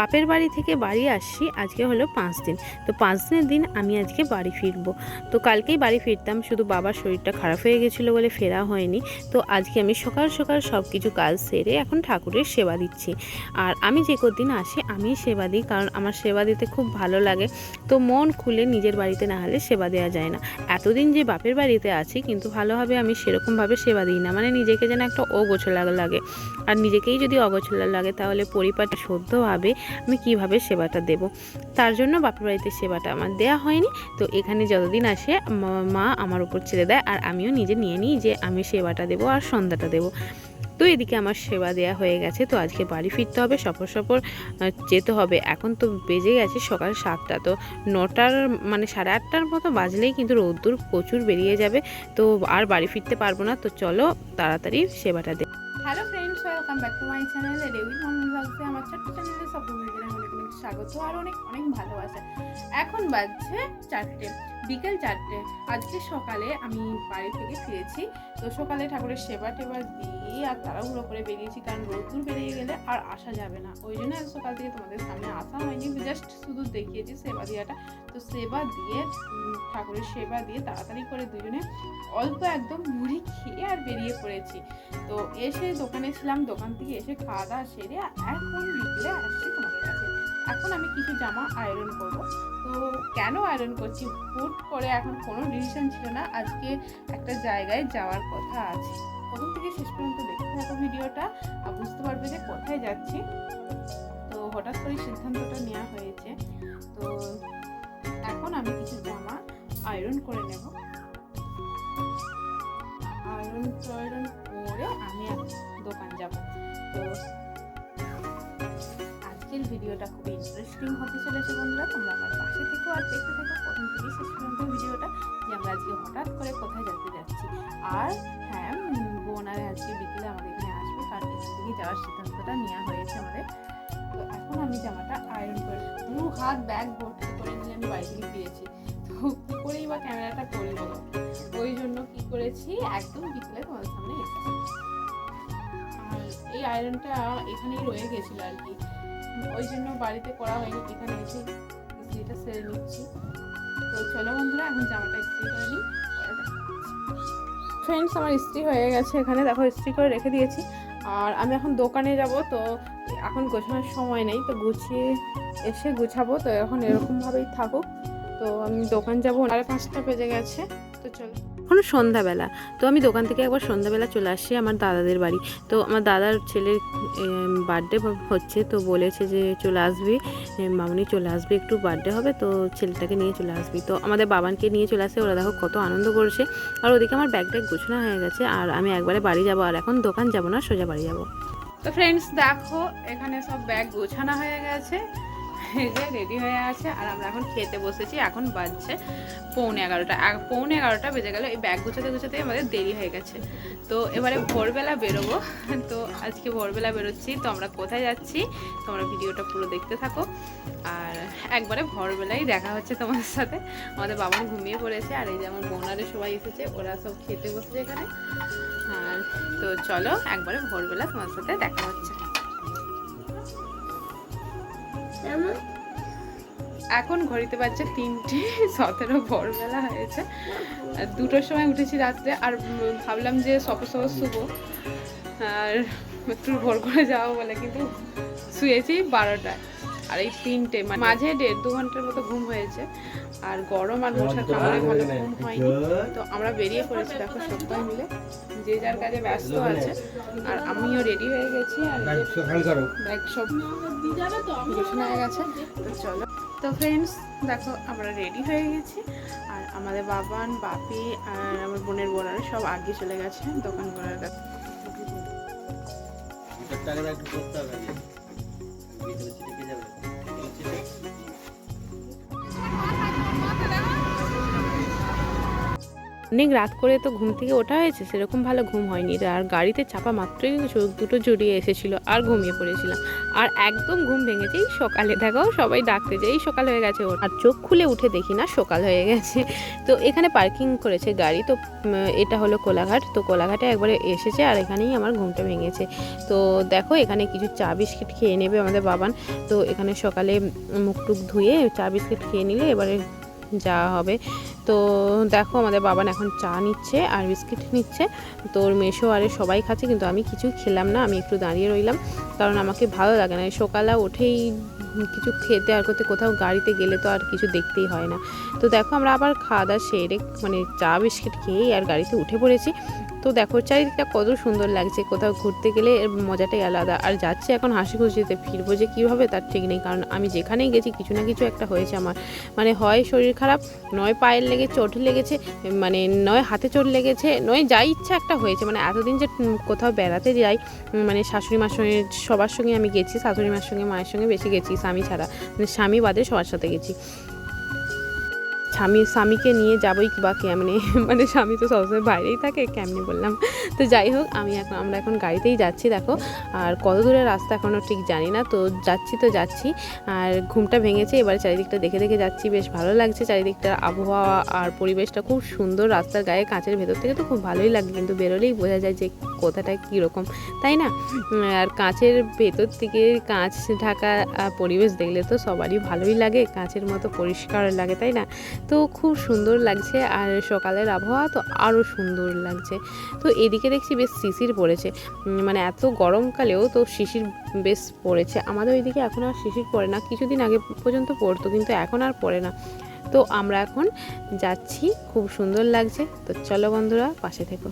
বাপের বাড়ি থেকে বাড়ি আসছি, আজকে হলো পাঁচ দিন। তো পাঁচ দিনের দিন আমি আজকে বাড়ি ফিরব। তো কালকেই বাড়ি ফিরতাম, শুধু বাবার শরীরটা খারাপ হয়ে গেছিল বলে ফেরা হয়নি। তো আজকে আমি সকাল সকাল সব কিছু কাজ সেরে এখন ঠাকুরের সেবা দিচ্ছি। আর আমি যে কদিন আসি আমি সেবা দিই, কারণ আমার সেবা দিতে খুব ভালো লাগে। তো মন খুলে নিজের বাড়িতে না হলে সেবা দেওয়া যায় না। এতদিন যে বাপের বাড়িতে আছি, কিন্তু ভালোভাবে আমি সেরকমভাবে সেবা দিই না। মানে নিজেকে যেন একটা অগোছলা লাগে। আর নিজেকেই যদি অগোছলা লাগে, তাহলে পরিবারটা শুদ্ধভাবে আমি কীভাবে সেবাটা দেব? তার জন্য বাপের বাড়িতে সেবাটা আমার দেয়া হয়নি। তো এখানে যতদিন আসে, মা- মা আমার উপর ছেড়ে দেয়, আর আমিও নিজে নিয়ে নিই যে আমি সেবাটা দেবো আর সন্ধ্যাটা দেবো। তো এদিকে আমার সেবা দেয়া হয়ে গেছে, তো আজকে বাড়ি ফিরতে হবে, সফর সফর যেতে হবে। এখন তো বেজে গেছে সকাল সাতটা, তো নটার মানে সাড়ে আটটার মতো বাজলেই কিন্তু রোদ্দুর প্রচুর বেরিয়ে যাবে, তো আর বাড়ি ফিরতে পারব না, তো চলো তাড়াতাড়ি সেবাটা দে। Hello friends welcome back to my channel ব্লগসে আমার ছোট্ট চ্যানেলে অনেক অনেক স্বাগত, আর অনেক অনেক ভালোবাসা। এখন বাজছে চারটে। বিকেল চারটে। আজকে সকালে আমি বাড়ি থেকে ফিরেছি। তো সকালে ঠাকুরের সেবা টেবা দিয়ে আর তাড়াহুড়ো করে বেরিয়েছি, কারণ রোদ্দুর বেরিয়ে গেলে আর আসা যাবে না। ওই জন্য আজ সকাল থেকে তোমাদের সামনে আসা হয়নি জাস্ট শুধু দেখিয়েছি সেবা দেওয়াটা। তো সেবা দিয়ে ঠাকুরের সেবা দিয়ে তাড়াতাড়ি করে দুজনে অল্প একদম মুড়ি খেয়ে আর বেরিয়ে পড়েছি। তো এসে দোকানে ছিলাম, দোকান থেকে এসে খাওয়া দাওয়া সেরে এখন বিকেলে আসছি তোমাদের এখন আমি কিছু জামা আয়রন করব। তো কেন আয়রন করছি? হুট করে এখন কোনো ডিসিশন ছিল না। আজকে একটা জায়গায় যাওয়ার কথা আছে। প্রথম থেকে শেষ পর্যন্ত দেখতে থাকো ভিডিওটা। বুঝতে পারবে যে কোথায় যাচ্ছি। তো হঠাৎ করে সিদ্ধান্তটা নেওয়া হয়েছে। তো এখন আমি কিছু জামা আয়রন করে নেব। আয়রন টায়রন করে আমি দোকান যাব। তো ভিডিওটা খুব ইন্টারেস্টিং হতে চলেছে বন্ধুরা। তোমরা আমার পাশে থেকো আর দেখতে থেকো প্রথম থেকে শেষ পর্যন্ত ভিডিওটা, যে আমরা আজকে হঠাৎ করে কোথায় যেতে যাচ্ছি। আর হ্যাঁ বোন আর আজকে বিকেলে আমাদের এখানে আসবে কার এখান থেকে যাওয়ার সিদ্ধান্তটা নেওয়া হয়েছে আমাদের। তো এখন আমি জামাটা আয়রন করে, দু হাত ব্যাগ ভর্তি করে নিয়ে আমি বাড়ি থেকে ফিরেছি। তো কী করেই বা ক্যামেরাটা করি বলো ওই জন্য কী করেছি, একদম বিকেলে তোমাদের সামনে এসেছি। আর এই আয়রনটা এখানেই রয়ে গেছিল আর কি। ওই জন্য বাড়িতে করা হয়নি, এখানে এসে ইস্ত্রিটা সেরে নিচ্ছি। তো চলো বন্ধুরা, এখন জামাটা ইস্ত্রি করে নিই ফ্রেন্ডস আমার ইস্ত্রি হয়ে গেছে এখানে, দেখো ইস্ত্রি করে রেখে দিয়েছি। আর আমি এখন দোকানে যাব, তো এখন গোছানোর সময় নেই, তো গুছিয়ে এসে গুছাবো। তো এখন এরকমভাবেই থাকুক। তো আমি দোকান যাব, সাড়ে পাঁচটা বেজে গেছে, তো চলো। এখন সন্ধ্যাবেলা। তো আমি দোকান থেকে একবার সন্ধ্যাবেলা চলে আসছি আমার দাদাদের বাড়ি। তো আমার দাদার ছেলের বার্থডে হচ্ছে, তো বলেছে যে চলে আসবি। মামনি চলে আসবি, একটু বার্থডে হবে, তো ছেলেটাকে নিয়ে চলে আসবি। তো আমাদের বাবানকে নিয়ে চলে আসে, ওরা দেখো কত আনন্দ করছে। আর ওদিকে আমার ব্যাগ ট্যাগ গোছানো হয়ে গেছে, আর আমি একবারে বাড়ি যাব, আর এখন দোকান যাব না, সোজা বাড়ি যাব। তো ফ্রেন্ডস দেখো, এখানে সব ব্যাগ গোছানো হয়ে গেছে। যে রেডি হয়ে আছে। আর আমরা এখন খেতে বসেছি, এখন বাজছে পৌনে এগারোটা। পৌনে এগারোটা বেজে গেল, এই ব্যাগ গুছাতে গুছাতে আমাদের দেরি হয়ে গেছে। তো এবারে ভোরবেলা বেরোবো। তো আজকে ভোরবেলা বেরোচ্ছি, তো আমরা কোথায় যাচ্ছি, তোমরা ভিডিওটা পুরো দেখতে থাকো। আর একবারে ভোরবেলাই দেখা হচ্ছে তোমাদের সাথে। আমাদের বাবা ঘুমিয়ে পড়েছে, আর এই যে আমার বোনারে সবাই এসেছে, ওরা সব খেতে বসেছে এখানে। আর তো চলো, একবারে ভোরবেলা তোমার সাথে দেখা হচ্ছে। এখন ঘড়িতে বাজছে তিনটে, সতেরো ভোরবেলা হয়েছে। দুটোর সময় উঠেছি রাত্রে, আর ভাবলাম যে সফর সফর শুভ আর একটু ভোর করে যাব বলে, কিন্তু শুয়েছি বারোটায়। আর এই তিনটে মানে মাঝে দেড় দু ঘণ্টার মতো ঘুম হয়েছে আর গরম আর মশার কামড়ে ভালো ঘুম হয়নি। তো আমরা বেরিয়ে পড়েছি দেখো সবাই মিলে যে যার কাজে ব্যস্ত আছে। আর আমিও রেডি হয়ে গেছি আর ব্যাগ সব গোছানো হয়ে গেছে। তো চলো। তো ফ্রেন্ডস দেখো আমরা রেডি হয়ে গেছি আর আমাদের বাবান বাপি আর আমার বোনের বোনারা সব আগে চলে গেছে দোকান করার কাছে অনেক রাত করে তো ঘুম থেকে ওঠা হয়েছে, সেরকম ভালো ঘুম হয়নি। আর গাড়িতে চাপা মাত্রই চোখ দুটো জড়িয়ে এসেছিল আর ঘুমিয়ে পড়েছিলাম। আর একদম ঘুম ভেঙেছে এই সকালে দেখাও সবাই ডাকতে যে এই সকাল হয়ে গেছে ওর। আর চোখ খুলে উঠে দেখি না সকাল হয়ে গেছে। তো এখানে পার্কিং করেছে গাড়ি, তো এটা হলো কোলাঘাট। তো কোলাঘাটে একবারে এসেছে আর এখানেই আমার ঘুমটা ভেঙেছে। তো দেখো এখানে কিছু চা বিস্কিট খেয়ে নেবে আমাদের বাবান। তো এখানে সকালে মুখ টুক ধুয়ে চা বিস্কিট খেয়ে নিলে এবারে যাওয়া হবে। তো দেখো আমাদের বাবান এখন চা নিচ্ছে আর বিস্কিট নিচ্ছে। তোর মেশো আরে সবাই খাচ্ছে, কিন্তু আমি কিছুই খেলাম না, আমি একটু দাঁড়িয়ে রইলাম। কারণ আমাকে ভালো লাগে না সকালে উঠেই কিছু খেতে আর করতে কোথাও গাড়িতে গেলে তো আর কিছু দেখতেই হয় না। তো দেখো আমরা আবার খাওয়া দাওয়া সেরে মানে চা, বিস্কিট খেয়েই আর গাড়িতে উঠে পড়েছি। তো দেখো, চারিদিকটা কত সুন্দর লাগছে। কোথাও ঘুরতে গেলে এর মজাটাই আলাদা। আর যাচ্ছে এখন হাসি খুশিতে ফিরবো যে কীভাবে তার ঠিক নেই। কারণ আমি যেখানেই গেছি, কিছু না কিছু একটা হয়েছে আমার। মানে হয় শরীর খারাপ, নয় পায়ের লেগে চোট লেগেছে মানে নয় হাতে চোট লেগেছে, নয় যাই ইচ্ছা একটা হয়েছে। মানে এতদিন যে কোথাও বেড়াতে যাই মানে শাশুড়ি মার সঙ্গে সবার সঙ্গে আমি গেছি, শাশুড়ি মার সঙ্গে মায়ের সঙ্গে বেশি গেছি, স্বামী ছাড়া। মানে স্বামী বাদে সবার সাথে গেছি। স্বামী, স্বামীকে নিয়ে যাবোই বা কেমনে? মানে স্বামী তো সবসময় বাইরেই থাকে, কেমনে বললাম? তো যাই হোক, আমি এখন, আমরা এখন গাড়িতেই যাচ্ছি, দেখো। আর কত দূরের রাস্তা এখনও ঠিক জানি না, তো যাচ্ছি তো যাচ্ছি। আর ঘুমটা ভেঙেছে, এবার চারিদিকটা দেখে দেখে যাচ্ছি, বেশ ভালো লাগছে চারিদিকটার আবহাওয়া আর পরিবেশটা, খুব সুন্দর রাস্তার গায়ে, কাঁচের ভেতর থেকে তো খুব ভালোই লাগে, কিন্তু বেরোলেই বোঝা যায় যে কোথাটা কীরকম তাই না? আর কাঁচের ভেতর থেকে কাঁচ ঢাকা পরিবেশ দেখলে তো সবারই ভালোই লাগে, কাঁচের মতো পরিষ্কার লাগে, তাই না? তো খুব সুন্দর লাগছে আর সকালের আবহাওয়া তো আরও সুন্দর লাগছে। তো এদিকে দেখছি বেশ শিশির পড়েছে। মানে এত গরমকালেও তো শিশির বেশ পড়েছে। আমাদের ওইদিকে এখন আর শিশির পড়ে না। কিছুদিন আগে পর্যন্ত পড়তো, কিন্তু এখন আর পড়ে না। তো আমরা এখন যাচ্ছি। খুব সুন্দর লাগছে। তো চলো বন্ধুরা, পাশে থেকো।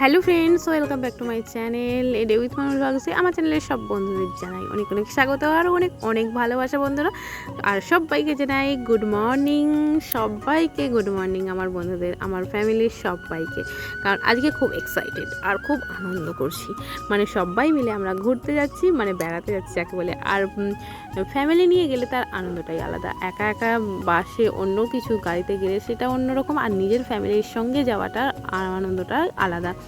Hello friends, welcome back to my channel এডে with মানুষ ভাগছে আমার চ্যানেলের সব বন্ধুদের জানাই অনেক অনেক স্বাগত আর অনেক অনেক ভালোবাসা বন্ধুরা। আর সবাইকে জানাই গুড মর্নিং সবাইকে গুড মর্নিং আমার বন্ধুদের, আমার ফ্যামিলির সবাইকে। কারণ আজকে খুব এক্সাইটেড আর খুব আনন্দ করছি। মানে সবাই মিলে আমরা ঘুরতে যাচ্ছি মানে বেড়াতে যাচ্ছি যাকে বলে। আর ফ্যামিলি নিয়ে গেলে তার আনন্দটাই আলাদা। একা একা বাসে অন্য কিছু গাড়িতে গেলে সেটা অন্যরকম আর নিজের ফ্যামিলির সঙ্গে যাওয়াটার আনন্দটা আলাদা।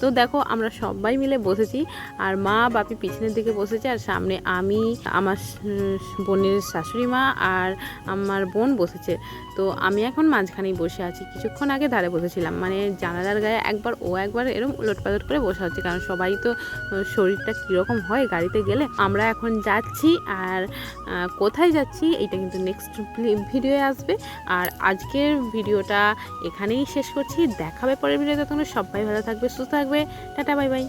তো দেখো, আমরা সবাই মিলে বসেছি, আর মা বাপি পিছনের দিকে বসেছে, আর সামনে আমি, আমার বোনের শাশুড়ি মা আর আমার বোন বসেছে। তো আমি এখন মাঝখানেই বসে আছি। কিছুক্ষণ আগে ধারে বসেছিলাম মানে জানালার গায়ে একবার, ও একবার এরকম উলট পালট করে বসে হচ্ছে কারণ সবাই তো শরীরটা কীরকম হয় গাড়িতে গেলে। আমরা এখন যাচ্ছি, আর কোথায় যাচ্ছি, এইটা কিন্তু নেক্সট ভিডিওয়ে আসবে। আর আজকের ভিডিওটা এখানেই শেষ করছি। দেখাবে পরের ভিডিওতে তোমরা সবাই ভালো থাকবে, সুস্থ থাকবে। Tata bye bye.